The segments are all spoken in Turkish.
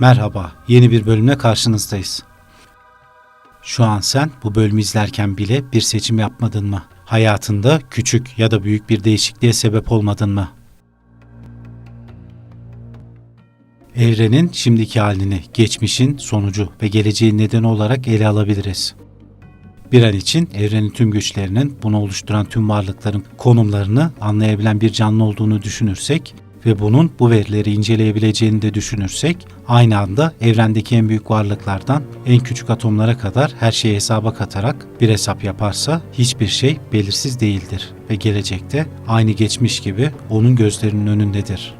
Merhaba, yeni bir bölümle karşınızdayız. Şu an sen bu bölümü izlerken bile bir seçim yapmadın mı? Hayatında küçük ya da büyük bir değişikliğe sebep olmadın mı? Evrenin şimdiki halini, geçmişin sonucu ve geleceğin nedeni olarak ele alabiliriz. Bir an için evrenin tüm güçlerinin bunu oluşturan tüm varlıkların konumlarını anlayabilen bir canlı olduğunu düşünürsek ve bunun bu verileri inceleyebileceğini de düşünürsek aynı anda evrendeki en büyük varlıklardan en küçük atomlara kadar her şeyi hesaba katarak bir hesap yaparsa hiçbir şey belirsiz değildir ve gelecekte aynı geçmiş gibi onun gözlerinin önündedir.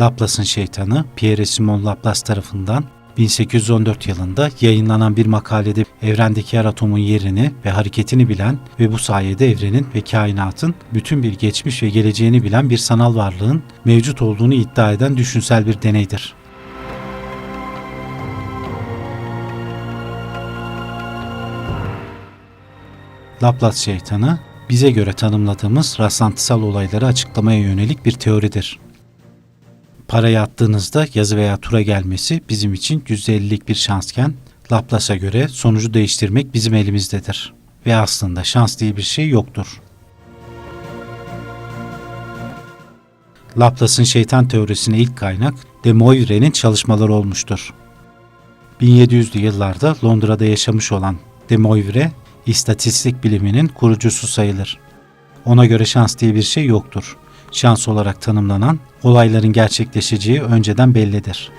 Laplace'ın şeytanı Pierre-Simon Laplace tarafından 1814 yılında yayınlanan bir makalede evrendeki her atomun yerini ve hareketini bilen ve bu sayede evrenin ve kainatın bütün bir geçmiş ve geleceğini bilen bir sanal varlığın mevcut olduğunu iddia eden düşünsel bir deneydir. Laplace şeytanı bize göre tanımladığımız rastlantısal olayları açıklamaya yönelik bir teoridir parayı attığınızda yazı veya tura gelmesi bizim için %50'lik bir şansken Laplace'a göre sonucu değiştirmek bizim elimizdedir. Ve aslında şans diye bir şey yoktur. Laplace'ın şeytan teorisine ilk kaynak de Moivre'nin çalışmaları olmuştur. 1700'lü yıllarda Londra'da yaşamış olan de Moivre, istatistik biliminin kurucusu sayılır. Ona göre şans diye bir şey yoktur şans olarak tanımlanan olayların gerçekleşeceği önceden bellidir.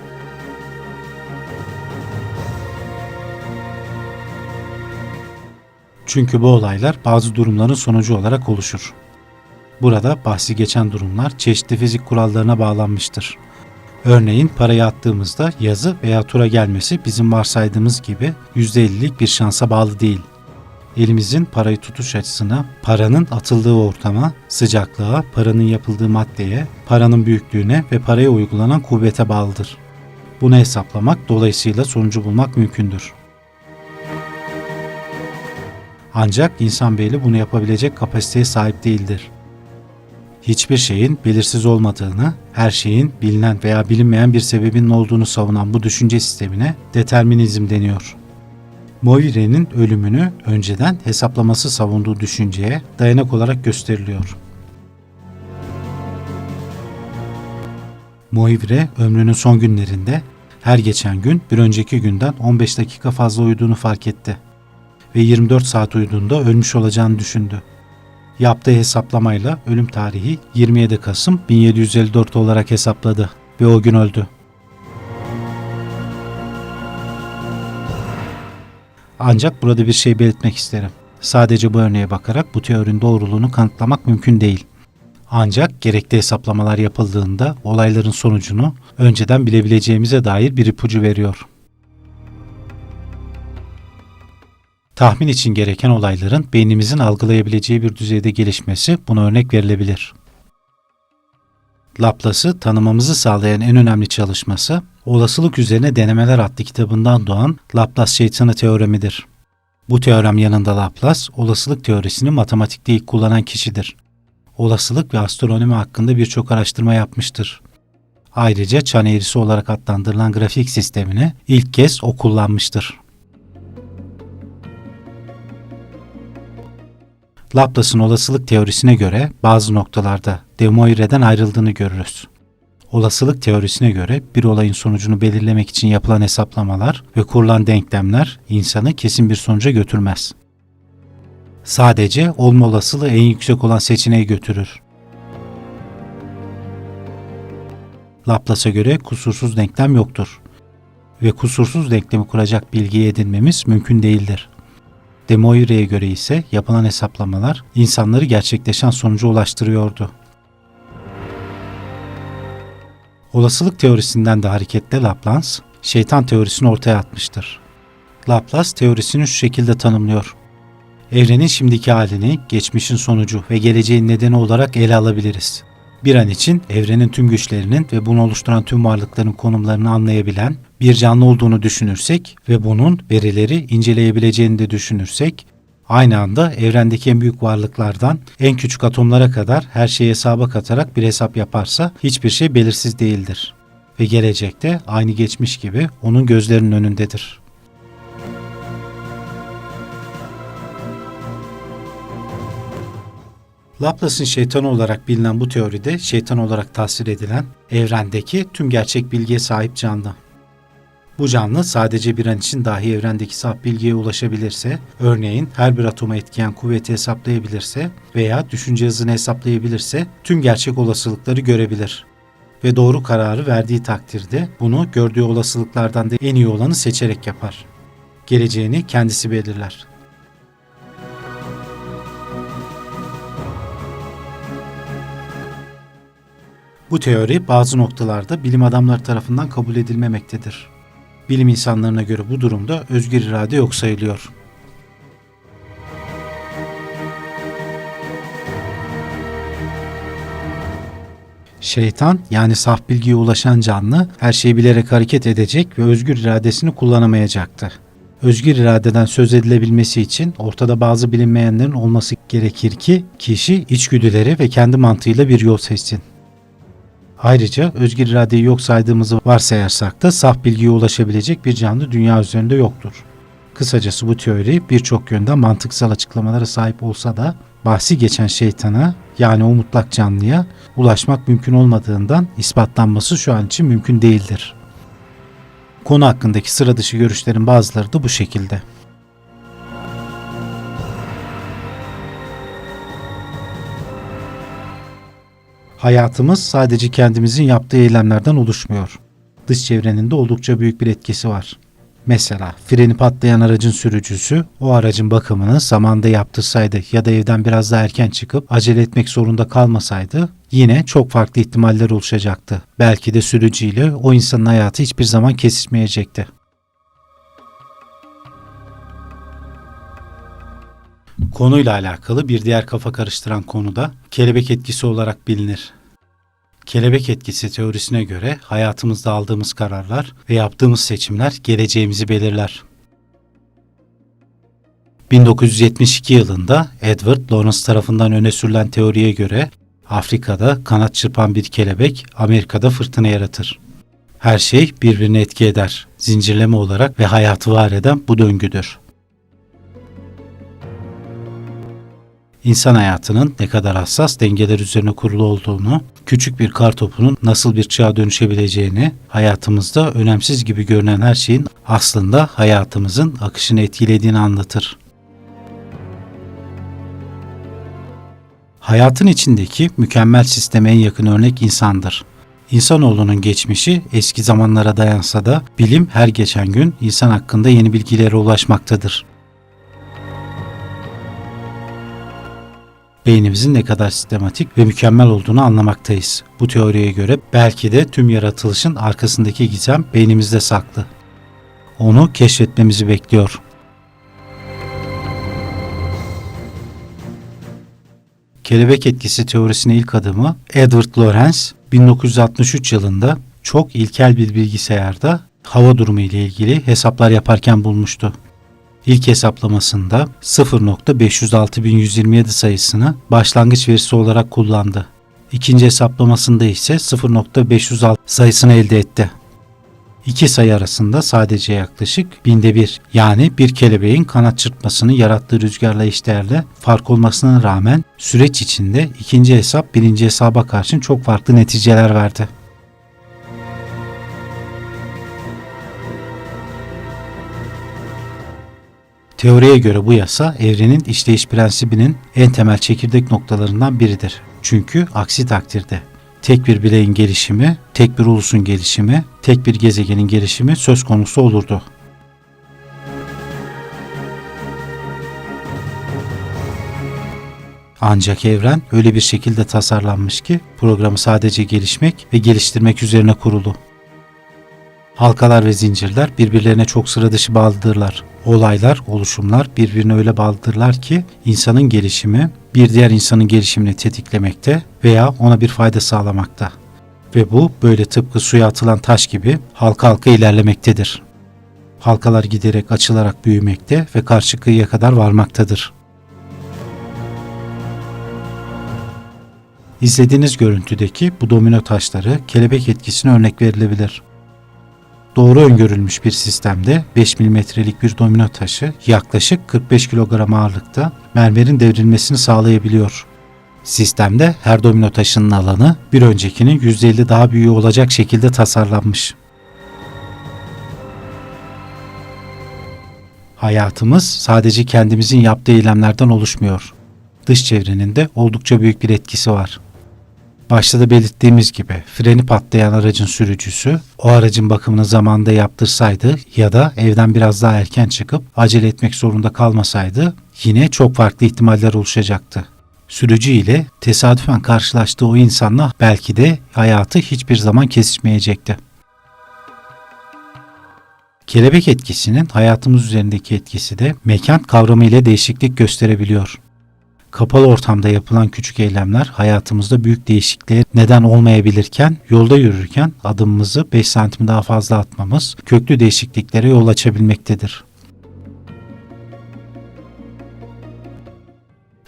Çünkü bu olaylar bazı durumların sonucu olarak oluşur. Burada bahsi geçen durumlar çeşitli fizik kurallarına bağlanmıştır. Örneğin parayı attığımızda yazı veya tura gelmesi bizim varsaydığımız gibi %50'lik bir şansa bağlı değil elimizin parayı tutuş açısına, paranın atıldığı ortama, sıcaklığa, paranın yapıldığı maddeye, paranın büyüklüğüne ve paraya uygulanan kuvvete bağlıdır. Bunu hesaplamak dolayısıyla sonucu bulmak mümkündür. Ancak insan beyni bunu yapabilecek kapasiteye sahip değildir. Hiçbir şeyin belirsiz olmadığını, her şeyin bilinen veya bilinmeyen bir sebebinin olduğunu savunan bu düşünce sistemine determinizm deniyor. Moire'nin ölümünü önceden hesaplaması savunduğu düşünceye dayanak olarak gösteriliyor. Moivre ömrünün son günlerinde her geçen gün bir önceki günden 15 dakika fazla uyuduğunu fark etti ve 24 saat uyuduğunda ölmüş olacağını düşündü. Yaptığı hesaplamayla ölüm tarihi 27 Kasım 1754 olarak hesapladı ve o gün öldü. Ancak burada bir şey belirtmek isterim. Sadece bu örneğe bakarak bu teorinin doğruluğunu kanıtlamak mümkün değil. Ancak gerekli hesaplamalar yapıldığında olayların sonucunu önceden bilebileceğimize dair bir ipucu veriyor. Tahmin için gereken olayların beynimizin algılayabileceği bir düzeyde gelişmesi buna örnek verilebilir. Laplace'ı tanımamızı sağlayan en önemli çalışması, Olasılık Üzerine Denemeler adlı kitabından doğan Laplace şeytanı teoremidir. Bu teorem yanında Laplace, olasılık teorisini matematikte ilk kullanan kişidir. Olasılık ve astronomi hakkında birçok araştırma yapmıştır. Ayrıca çan eğrisi olarak adlandırılan grafik sistemini ilk kez o kullanmıştır. Laplace'ın olasılık teorisine göre bazı noktalarda de Moivre'den ayrıldığını görürüz. Olasılık teorisine göre bir olayın sonucunu belirlemek için yapılan hesaplamalar ve kurulan denklemler insanı kesin bir sonuca götürmez. Sadece olma olasılığı en yüksek olan seçeneği götürür. Laplace'a göre kusursuz denklem yoktur ve kusursuz denklemi kuracak bilgiyi edinmemiz mümkün değildir. De Moivre'ye göre ise yapılan hesaplamalar insanları gerçekleşen sonuca ulaştırıyordu. Olasılık teorisinden de hareketle Laplace, şeytan teorisini ortaya atmıştır. Laplace teorisini şu şekilde tanımlıyor. Evrenin şimdiki halini, geçmişin sonucu ve geleceğin nedeni olarak ele alabiliriz. Bir an için evrenin tüm güçlerinin ve bunu oluşturan tüm varlıkların konumlarını anlayabilen bir canlı olduğunu düşünürsek ve bunun verileri inceleyebileceğini de düşünürsek, Aynı anda evrendeki en büyük varlıklardan en küçük atomlara kadar her şeyi hesaba katarak bir hesap yaparsa hiçbir şey belirsiz değildir. Ve gelecekte aynı geçmiş gibi onun gözlerinin önündedir. Laplace'ın şeytanı olarak bilinen bu teoride şeytan olarak tasvir edilen evrendeki tüm gerçek bilgiye sahip canlı. Bu canlı sadece bir an için dahi evrendeki saf bilgiye ulaşabilirse, örneğin her bir atoma etkiyen kuvveti hesaplayabilirse veya düşünce hızını hesaplayabilirse tüm gerçek olasılıkları görebilir. Ve doğru kararı verdiği takdirde bunu gördüğü olasılıklardan da en iyi olanı seçerek yapar. Geleceğini kendisi belirler. Bu teori bazı noktalarda bilim adamları tarafından kabul edilmemektedir. Bilim insanlarına göre bu durumda özgür irade yok sayılıyor. Şeytan yani saf bilgiye ulaşan canlı her şeyi bilerek hareket edecek ve özgür iradesini kullanamayacaktı. Özgür iradeden söz edilebilmesi için ortada bazı bilinmeyenlerin olması gerekir ki kişi içgüdüleri ve kendi mantığıyla bir yol seçsin. Ayrıca özgür iradeyi yok saydığımızı varsayarsak da saf bilgiye ulaşabilecek bir canlı dünya üzerinde yoktur. Kısacası bu teori birçok yönden mantıksal açıklamalara sahip olsa da bahsi geçen şeytana yani o mutlak canlıya ulaşmak mümkün olmadığından ispatlanması şu an için mümkün değildir. Konu hakkındaki sıra dışı görüşlerin bazıları da bu şekilde. Hayatımız sadece kendimizin yaptığı eylemlerden oluşmuyor. Dış çevrenin de oldukça büyük bir etkisi var. Mesela freni patlayan aracın sürücüsü o aracın bakımını zamanda yaptırsaydı ya da evden biraz daha erken çıkıp acele etmek zorunda kalmasaydı yine çok farklı ihtimaller oluşacaktı. Belki de sürücüyle o insanın hayatı hiçbir zaman kesişmeyecekti. Konuyla alakalı bir diğer kafa karıştıran konu da kelebek etkisi olarak bilinir. Kelebek etkisi teorisine göre hayatımızda aldığımız kararlar ve yaptığımız seçimler geleceğimizi belirler. 1972 yılında Edward Lorenz tarafından öne sürülen teoriye göre Afrika'da kanat çırpan bir kelebek Amerika'da fırtına yaratır. Her şey birbirini etki eder. Zincirleme olarak ve hayatı var eden bu döngüdür. İnsan hayatının ne kadar hassas dengeler üzerine kurulu olduğunu, küçük bir kar topunun nasıl bir çığa dönüşebileceğini, hayatımızda önemsiz gibi görünen her şeyin aslında hayatımızın akışını etkilediğini anlatır. Hayatın içindeki mükemmel sisteme en yakın örnek insandır. İnsanoğlunun geçmişi eski zamanlara dayansa da bilim her geçen gün insan hakkında yeni bilgilere ulaşmaktadır. Beynimizin ne kadar sistematik ve mükemmel olduğunu anlamaktayız. Bu teoriye göre belki de tüm yaratılışın arkasındaki gizem beynimizde saklı. Onu keşfetmemizi bekliyor. Kelebek etkisi teorisine ilk adımı Edward Lorenz 1963 yılında çok ilkel bir bilgisayarda hava durumu ile ilgili hesaplar yaparken bulmuştu. İlk hesaplamasında 0.506127 sayısını başlangıç verisi olarak kullandı. İkinci hesaplamasında ise 0.506 sayısını elde etti. İki sayı arasında sadece yaklaşık binde bir yani bir kelebeğin kanat çırpmasını yarattığı rüzgarla eşdeğerli fark olmasına rağmen süreç içinde ikinci hesap birinci hesaba karşın çok farklı neticeler verdi. Teoriye göre bu yasa evrenin işleyiş prensibinin en temel çekirdek noktalarından biridir. Çünkü aksi takdirde tek bir bireyin gelişimi, tek bir ulusun gelişimi, tek bir gezegenin gelişimi söz konusu olurdu. Ancak evren öyle bir şekilde tasarlanmış ki programı sadece gelişmek ve geliştirmek üzerine kurulu. Halkalar ve zincirler birbirlerine çok sıra dışı bağlıdırlar. Olaylar, oluşumlar birbirine öyle bağlıdırlar ki insanın gelişimi bir diğer insanın gelişimini tetiklemekte veya ona bir fayda sağlamakta. Ve bu böyle tıpkı suya atılan taş gibi halka halka ilerlemektedir. Halkalar giderek açılarak büyümekte ve karşı kıyıya kadar varmaktadır. İzlediğiniz görüntüdeki bu domino taşları kelebek etkisine örnek verilebilir. Doğru öngörülmüş bir sistemde 5 milimetrelik bir domino taşı yaklaşık 45 kilogram ağırlıkta mermerin devrilmesini sağlayabiliyor. Sistemde her domino taşının alanı bir öncekinin %50 daha büyüğü olacak şekilde tasarlanmış. Hayatımız sadece kendimizin yaptığı eylemlerden oluşmuyor. Dış çevrenin de oldukça büyük bir etkisi var. Başta da belirttiğimiz gibi freni patlayan aracın sürücüsü o aracın bakımını zamanında yaptırsaydı ya da evden biraz daha erken çıkıp acele etmek zorunda kalmasaydı yine çok farklı ihtimaller oluşacaktı. Sürücü ile tesadüfen karşılaştığı o insanla belki de hayatı hiçbir zaman kesişmeyecekti. Kelebek etkisinin hayatımız üzerindeki etkisi de mekan kavramı ile değişiklik gösterebiliyor. Kapalı ortamda yapılan küçük eylemler hayatımızda büyük değişikliğe neden olmayabilirken yolda yürürken adımımızı 5 santim daha fazla atmamız köklü değişikliklere yol açabilmektedir.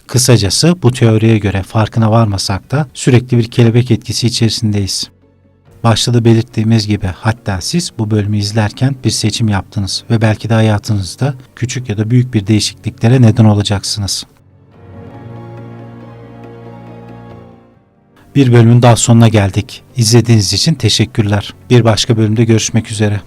Kısacası bu teoriye göre farkına varmasak da sürekli bir kelebek etkisi içerisindeyiz. Başta da belirttiğimiz gibi hatta siz bu bölümü izlerken bir seçim yaptınız ve belki de hayatınızda küçük ya da büyük bir değişikliklere neden olacaksınız. Bir bölümün daha sonuna geldik. İzlediğiniz için teşekkürler. Bir başka bölümde görüşmek üzere.